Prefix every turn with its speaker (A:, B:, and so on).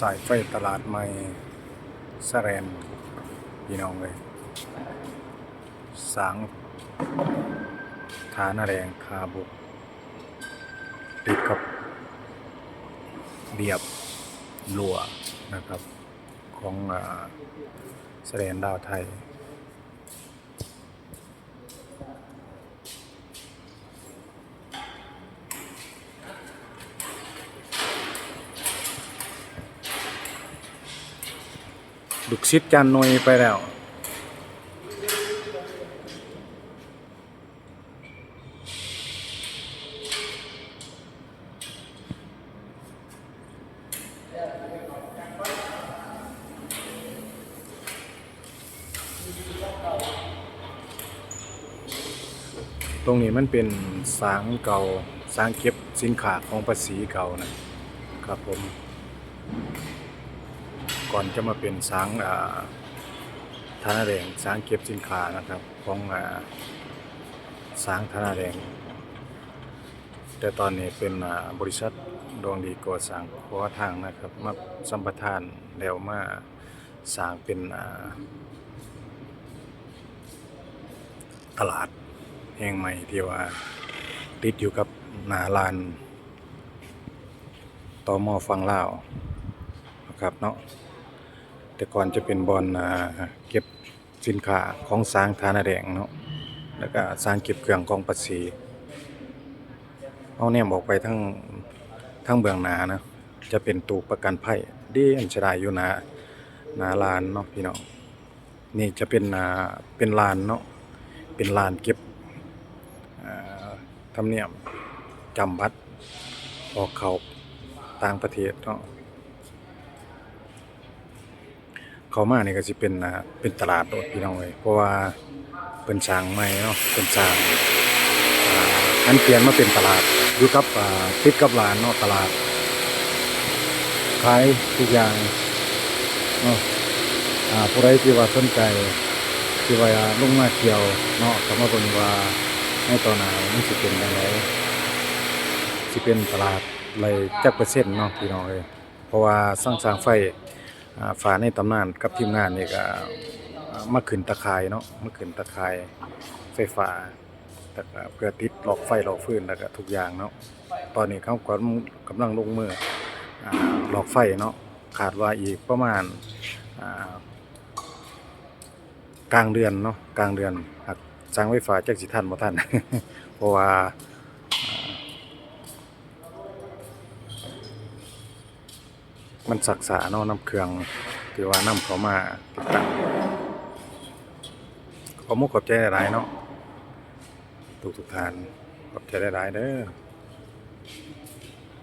A: สายไฟตลาดใหม่สแรนพี่น้องเลยสางฐานแรงคาบุกติดกับเรียบลัวนะครับ ของอสแสดงดาวไทย ดุกซิดจันนวยไปแล้ว ตรงนี้มันเป็นสางเก่าสางเก็บสินค้าของภาษีเก่านะครับผม ก่อนจะมาเป็นสางธนาแดงสางเก็บสินค้านะครับของอสางธนาแดง แต่ตอนนี้เป็นบริษัทดวงดีก่อสร้างขอทางนะครับมาสัมปทานแล้วมาสร้างเป็นตลาดแห่งใหม่ที่ว่าติดอยู่กับหนาลานต่อมอฟังเล่านะครับเนาะ แต่ก่อนจะเป็นบอลเก็บสินค้าของสร้างฐานแดงเนาะแล้วก็สร้างเก็บเครื่องกองภาษีเอาเนี่ยบอกไปทั้งทั้งเบื้องหน้านะจะเป็นตู้ประกันภัยดีอันชรายอยู่หนาหนาลานเนาะพี่น้องนี่จะเป็นอ่าเป็นลานเนาะเป็นลานเก็บอ่าธรรมเนียมจำบัตรออกเขาต่างประเทศเนาะ เขามานี่ก็สิเป็นอ่าเป็นตลาดโดดพี่น้องเอ้ยเพราะว่าเป็นสร้างใหม่เนาะเป็นสร้างอันเปลี่ยนมาเป็นตลาดอยู่กับติดกับร้านเนาะตลาดขายทุกอย่างเนาะอ่าผู้ใดที่ว่าสนใจที่ว่าลงมาเที่ยวเนาะก็มาเบิ่งว่าในตอนหน้ามันสิเป็นจังไดสิเป็นตลาดไรจักเปอร์เซ็นต์เนาะพี่น้องเอ้ยเพราะว่าสร้างสร้างไฟ ฝาในตำนานกับทีมงานนี่ก็มาขึ้นตะข่ายเนาะมาขึ้นตะข่ายไฟฟ้าแต่ก็เพื่อติดหลอกไฟหลอกฟืนแล้วก็ทุกอย่างเนาะตอนนี้เขาก็กำลังลงมืออหลอกไฟเนาะขาดว่าอีกประมาณกลางเดือนเนาะกลางเดือนหากสร้างไฟฟ้าจักสิทันบ่ทันเพราะว่า มันศักษาเนาะน้ำเครื่องที่ว่าน้ำเขามาติดตั้งขอมุกขอบใจหลายเนาะทุกทุกทานขอบใจหลายเด้อ